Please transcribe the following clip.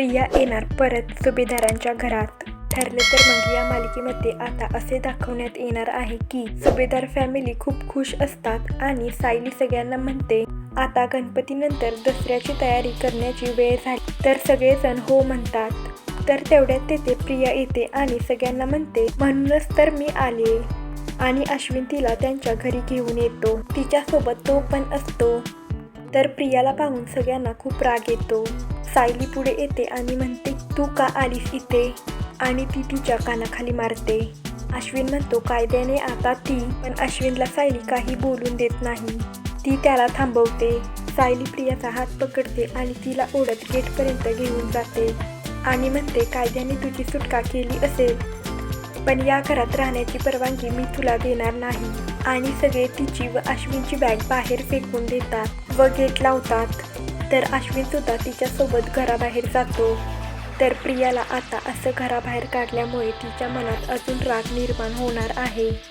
प्रिया येणार परत सुभेदारांच्या घरात. ठरले तर मग या मालिकेमध्ये आता असे दाखवण्यात येणार आहे की सुभेदार फॅमिली खूप खुश असतात आणि सायली सगळ्यांना म्हणते आता गणपतीनंतर दसऱ्याची तयारी करण्याची वेळ झाली. तर सगळेजण हो म्हणतात. तर तेवढ्यात तेथे प्रिया येते आणि सगळ्यांना म्हणते म्हणूनच तर मी आले. आणि अश्विन तिला त्यांच्या घरी घेऊन येतो. तिच्यासोबत तो पण असतो. तर प्रियाला पाहून सगळ्यांना खूप राग येतो. सायली पुढे येते आणि म्हणते तू का आलीस इथे? आणि ती तिच्या कानाखाली मारते. अश्विन म्हणतो कायद्याने आता ती पण अश्विनला सायली काही बोलून देत नाही. ती त्याला थांबवते. सायली प्रियाचा हात पकडते आणि तिला ओढत गेटपर्यंत घेऊन जाते. आणि म्हणते कायद्याने तुझी सुटका केली असेल पण या घरात राहण्याची परवानगी मी तुला देणार नाही. आणि सगळे तिची व अश्विनची बॅग बाहेर फेकून देतात व गेट लावतात. तर अश्विन सुद्धा तिच्यासोबत घराबाहेर जातो. तर प्रियाला आता असं घराबाहेर काढल्यामुळे तिच्या मनात अजून राग निर्माण होणार आहे.